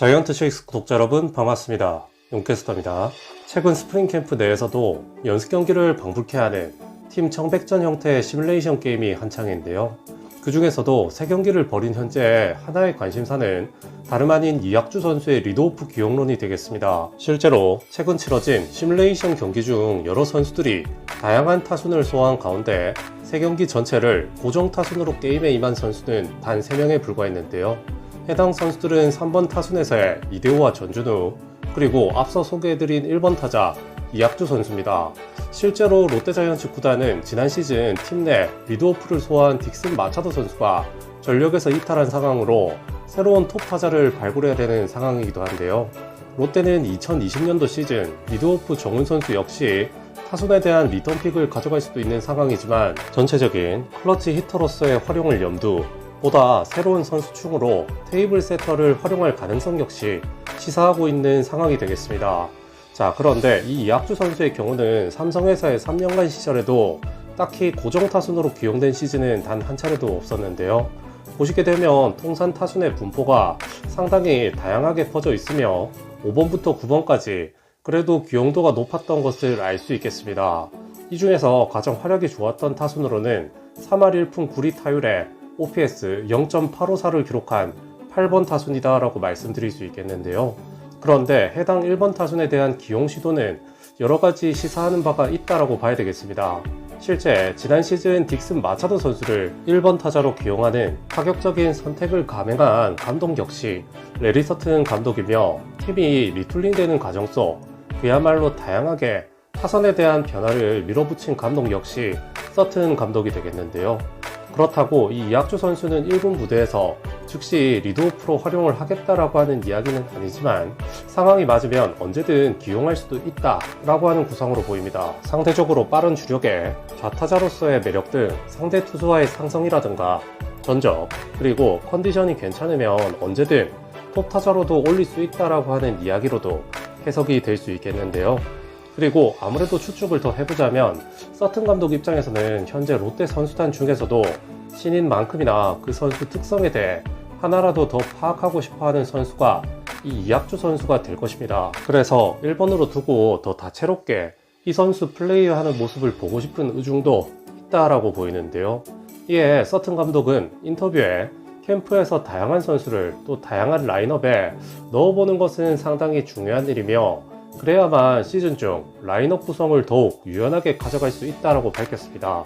자이언트 쉐익스 구독자 여러분 반갑습니다. 용캐스터입니다. 최근 스프링 캠프 내에서도 연습 경기를 방불케 하는 팀 청백전 형태의 시뮬레이션 게임이 한창인데요. 그 중에서도 세 경기를 벌인 현재 하나의 관심사는 다름 아닌 이학주 선수의 리드오프 기용론이 되겠습니다. 실제로 최근 치러진 시뮬레이션 경기 중 여러 선수들이 다양한 타순을 소화한 가운데 세 경기 전체를 고정 타순으로 게임에 임한 선수는 단 3명에 불과했는데요. 해당 선수들은 3번 타순에서의 이대호와 전준우, 그리고 앞서 소개해드린 1번 타자 이학주 선수입니다. 실제로 롯데자이언츠 구단은 지난 시즌 팀 내 리드오프를 소화한 딕슨 마차도 선수가 전력에서 이탈한 상황으로 새로운 톱 타자를 발굴해야 되는 상황이기도 한데요. 롯데는 2020년도 시즌 리드오프 정훈 선수 역시 타순에 대한 리턴 픽을 가져갈 수도 있는 상황이지만 전체적인 클러치 히터로서의 활용을 염두 보다 새로운 선수충으로 테이블 세터를 활용할 가능성 역시 시사하고 있는 상황이 되겠습니다. 자, 그런데 이 이학주 선수의 경우는 삼성에서의 3년간 시절에도 딱히 고정 타순으로 기용된 시즌은 단 한 차례도 없었는데요. 보시게 되면 통산 타순의 분포가 상당히 다양하게 퍼져 있으며 5번부터 9번까지 그래도 기용도가 높았던 것을 알 수 있겠습니다. 이 중에서 가장 활약이 좋았던 타순으로는 3할 1푼 9리 타율에 OPS 0.854를 기록한 8번 타순이다 라고 말씀드릴 수 있겠는데요. 그런데 해당 1번 타순에 대한 기용 시도는 여러 가지 시사하는 바가 있다라고 봐야 되겠습니다. 실제 지난 시즌 딕슨 마차도 선수를 1번 타자로 기용하는 파격적인 선택을 감행한 감독 역시 레리 서튼 감독이며 팀이 리툴링되는 과정 속 그야말로 다양하게 타선에 대한 변화를 밀어붙인 감독 역시 서튼 감독이 되겠는데요. 그렇다고 이 이학주 선수는 1군 무대에서 즉시 리드오프로 활용을 하겠다라고 하는 이야기는 아니지만 상황이 맞으면 언제든 기용할 수도 있다라고 하는 구상으로 보입니다. 상대적으로 빠른 주력에 좌타자로서의 매력 등 상대 투수와의 상성이라든가 전적 그리고 컨디션이 괜찮으면 언제든 톱타자로도 올릴 수 있다라고 하는 이야기로도 해석이 될 수 있겠는데요. 그리고 아무래도 추측을 더 해보자면 서튼 감독 입장에서는 현재 롯데 선수단 중에서도 신인만큼이나 그 선수 특성에 대해 하나라도 더 파악하고 싶어하는 선수가 이 이학주 선수가 될 것입니다. 그래서 1번으로 두고 더 다채롭게 이 선수 플레이하는 모습을 보고 싶은 의중도 있다라고 보이는데요. 이에 서튼 감독은 인터뷰에 캠프에서 다양한 선수를 또 다양한 라인업에 넣어보는 것은 상당히 중요한 일이며 그래야만 시즌 중 라인업 구성을 더욱 유연하게 가져갈 수 있다고 밝혔습니다.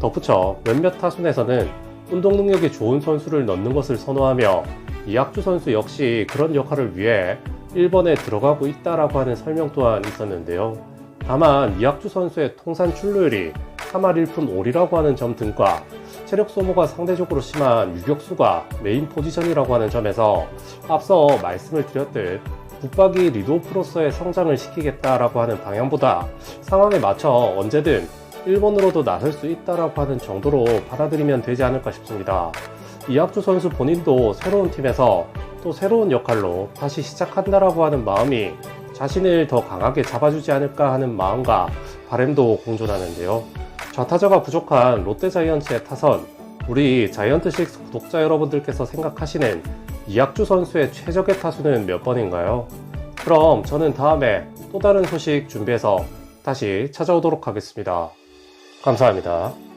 덧붙여 몇몇 타순에서는 운동 능력이 좋은 선수를 넣는 것을 선호하며 이학주 선수 역시 그런 역할을 위해 1번에 들어가고 있다라고 하는 설명 또한 있었는데요. 다만 이학주 선수의 통산 출루율이 3할 1푼 5리라고 하는 점 등과 체력 소모가 상대적으로 심한 유격수가 메인 포지션이라고 하는 점에서 앞서 말씀을 드렸듯 붙박이 리드오프로서의 성장을 시키겠다라고 하는 방향보다 상황에 맞춰 언제든 1번으로도 나설 수 있다라고 하는 정도로 받아들이면 되지 않을까 싶습니다. 이학주 선수 본인도 새로운 팀에서 또 새로운 역할로 다시 시작한다라고 하는 마음이 자신을 더 강하게 잡아주지 않을까 하는 마음과 바램도 공존하는데요. 좌타자가 부족한 롯데 자이언츠의 타선, 우리 자이언트6 구독자 여러분들께서 생각하시는 이학주 선수의 최적의 타수는 몇 번인가요? 그럼 저는 다음에 또 다른 소식 준비해서 다시 찾아오도록 하겠습니다. 감사합니다.